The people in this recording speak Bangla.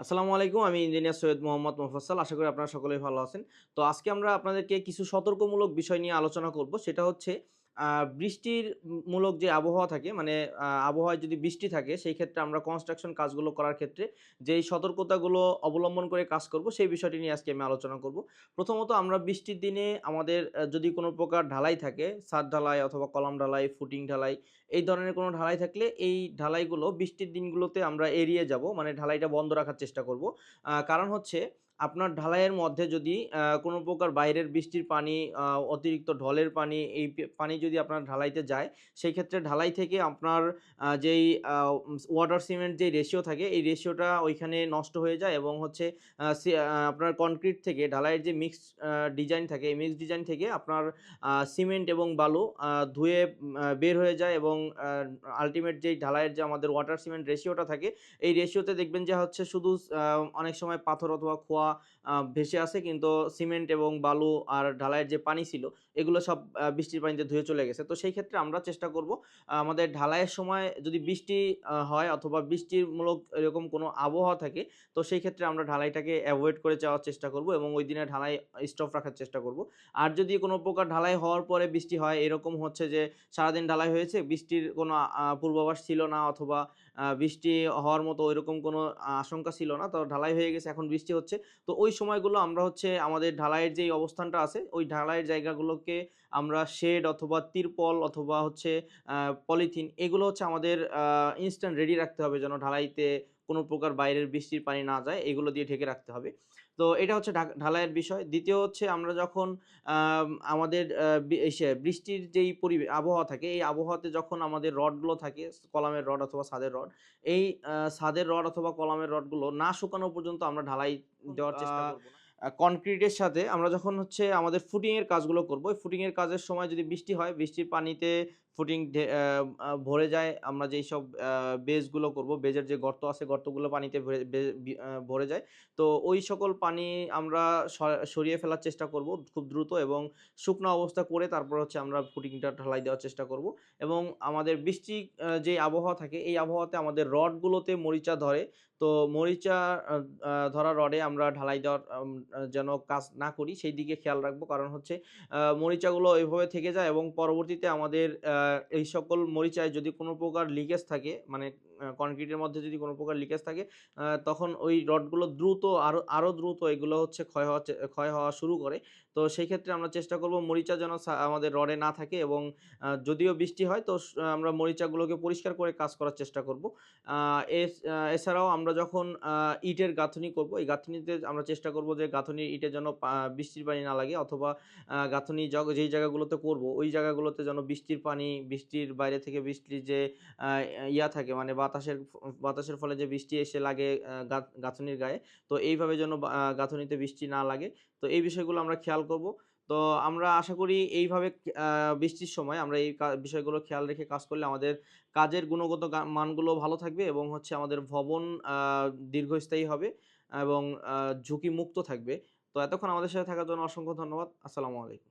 আসসালামু আলাইকুম, আমি ইঞ্জিনিয়ার সৈয়দ মোহাম্মদ মোফাসাল আশা করি আপনারা সকলেই ভালো আছেন। তো আজকে আমরা আপনাদেরকে কিছু সতর্কমূলক বিষয় নিয়ে আলোচনা করব। সেটা হচ্ছে বৃষ্টির মূলক যে আবহাওয়া থাকে মানে আবহাওয়ায় যদি বৃষ্টি থাকে, সেই ক্ষেত্রে আমরা কনস্ট্রাকশন কাজগুলো করার ক্ষেত্রে যেই সতর্কতাগুলো অবলম্বন করে কাজ করব, সেই বিষয়টি নিয়ে আজকে আমি আলোচনা করব। প্রথমত আমরা বৃষ্টির দিনে আমাদের যদি কোনো প্রকার ঢালাই থাকে, ছাদ ঢালাই অথবা কলাম ঢালাই ফুটিং ঢালাই, এই ধরনের কোনো ঢালাই থাকলে এই ঢালাইগুলো বৃষ্টির দিনগুলোতে আমরা এড়িয়ে যাব মানে ঢালাইটা বন্ধ রাখার চেষ্টা করব। কারণ হচ্ছে আপনার ঢালাইয়ের মধ্যে যদি কোনো প্রকার বাইরের বৃষ্টির পানি অতিরিক্ত ঢলের পানি, এই পানি যদি আপনার ঢালাইতে যায় সেই ক্ষেত্রে ঢালাই থেকে আপনার যেই ওয়াটার সিমেন্ট যেই রেশিও থাকে, এই রেশিওটা ওইখানে নষ্ট হয়ে যায় এবং হচ্ছে আপনার কনক্রিট থেকে, ঢালাইয়ের যে মিক্স ডিজাইন থাকে, এই মিক্স ডিজাইন থেকে আপনার সিমেন্ট এবং বালু ধুয়ে বের হয়ে যায় এবং আলটিমেট যেই ঢালাইয়ের যে আমাদের ওয়াটার সিমেন্ট রেশিওটা থাকে, এই রেশিওতে দেখবেন যে হচ্ছে শুধু অনেক সময় পাথর অথবা খোয়া ভেসে আসে, কিন্তু সিমেন্ট এবং বালু আর ঢালাইয়ের যে পানি ছিল, এগুলো সব বৃষ্টির পানিতে ধুয়ে চলে গেছে। তো সেই ক্ষেত্রে আমরা চেষ্টা করব আমাদের ঢালাইয়ের সময় যদি বৃষ্টি হয় অথবা বৃষ্টির মূলক এরকম কোনো আবহাওয়া থাকে, তো সেই ক্ষেত্রে আমরা ঢালাইটাকে অ্যাভয়েড করে যাওয়ার চেষ্টা করব এবং ওই দিনে ঢালাই স্টপ রাখার চেষ্টা করব। আর যদি কোনো প্রকার ঢালাই হওয়ার পরে বৃষ্টি হয়, এরকম হচ্ছে যে সারাদিন ঢালাই হয়েছে, বৃষ্টির কোনো পূর্বাভাস ছিল না অথবা বৃষ্টি হওয়ার মতো ওইরকম কোনো আশঙ্কা ছিল না, তো ঢালাই হয়ে গেছে, এখন বৃষ্টি হচ্ছে তো ওই সময়গুলো আমরা হচ্ছে আমাদের ঢালাইয়ের যেই অবস্থানটা আছে, ওই ঢালাইয়ের জায়গাগুলোকে আমরা শেড অথবা তিরপল অথবা হচ্ছে পলিথিন এগুলো হচ্ছে আমাদের ইনস্ট্যান্ট রেডি রাখতে হবে যেন ঢালাইতে কোনো প্রকার বাইরের বৃষ্টির পানি না যায়, এগুলো দিয়ে ঢেকে রাখতে হবে। তো এটা হচ্ছে ঢালাইয়ের বিষয়। দ্বিতীয় হচ্ছে আমরা যখন আমাদের বৃষ্টির যেই পরিবেশ আবহাওয়া থাকে, এই আবহাওয়াতে যখন আমাদের রডগুলো থাকে, কলামের রড অথবা ছাদের রড, এই ছাদের রড অথবা কলামের রডগুলো না শুকানো পর্যন্ত আমরা ঢালাই দেওয়ার চেষ্টা করব কনক্রিটের সাথে আমরা যখন হচ্ছে আমাদের ফুটিংয়ের কাজগুলো করব ওই ফুটিং কাজের সময় যদি বৃষ্টি হয় বৃষ্টির পানিতে ফুটিং ভরে যায়। আমরা যেই সব বেজগুলো করব বেজের যে গর্ত আছে, গর্তগুলো পানিতে ভরে- যায়। তো ওই সকল পানি আমরা সরিয়ে ফেলার চেষ্টা করব খুব দ্রুত এবং শুকনো অবস্থা করে তারপর হচ্ছে আমরা ফুটিংটা ঢালাই দেওয়ার চেষ্টা করব। এবং আমাদের বৃষ্টি যে আবহাওয়া থাকে, এই আবহাওয়াতে আমাদের রডগুলোতে মরিচা ধরে। তো মরিচা ধরা রডে আমরা ঢালাই দেওয়ার যেন কাজ না করি, সেই দিকে খেয়াল রাখব। কারণ হচ্ছে মরিচাগুলো এইভাবে থেকে যায় এবং পরবর্তীতে আমাদের এই সকল মরিচায় যদি কোনো প্রকার লিকেজ থাকে মানে কনক্রিটের মধ্যে যদি কোনো প্রকার লিকেজ থাকে তখন ওই রডগুলো দ্রুত আরও আরও দ্রুত এগুলো হচ্ছে ক্ষয় হওয়া ক্ষয় হওয়া শুরু করে। তো সেই ক্ষেত্রে আমরা চেষ্টা করব মরিচা যেন আমাদের রডে না থাকে এবং যদিও বৃষ্টি হয়, তো আমরা মরিচাগুলোকে পরিষ্কার করে কাজ করার চেষ্টা করব। এছাড়াও আমরা যখন ইটের গাঁথনি করব, এই গাঁথনিতে আমরা চেষ্টা করব যে গাঁথনির ইটে যেন বৃষ্টির পানি না লাগে অথবা গাঁথনি যেই জায়গাগুলোতে করব, ওই জায়গাগুলোতে যেন বৃষ্টির পানি বৃষ্টির বাইরে থেকে বৃষ্টির যে ইয়া থাকে মানে বাতাসের বাতাসের ফলে যে বৃষ্টি এসে লাগে গাঁথনির গায়ে, তো এইভাবে যেন গাঁথনিতে বৃষ্টি না লাগে। তো এই বিষয়গুলো আমরা খেয়াল করব। তো আমরা আশা করি এইভাবে বৃষ্টির সময় আমরা এই বিষয়গুলো খেয়াল রেখে কাজ করলে আমাদের কাজের গুণগত মানগুলো ভালো থাকবে এবং হচ্ছে আমাদের ভবন দীর্ঘস্থায়ী হবে এবং ঝুঁকি মুক্ত থাকবে। তো এতক্ষণ আমাদের সাথে থাকার জন্য অসংখ্য ধন্যবাদ। আসসালামু আলাইকুম।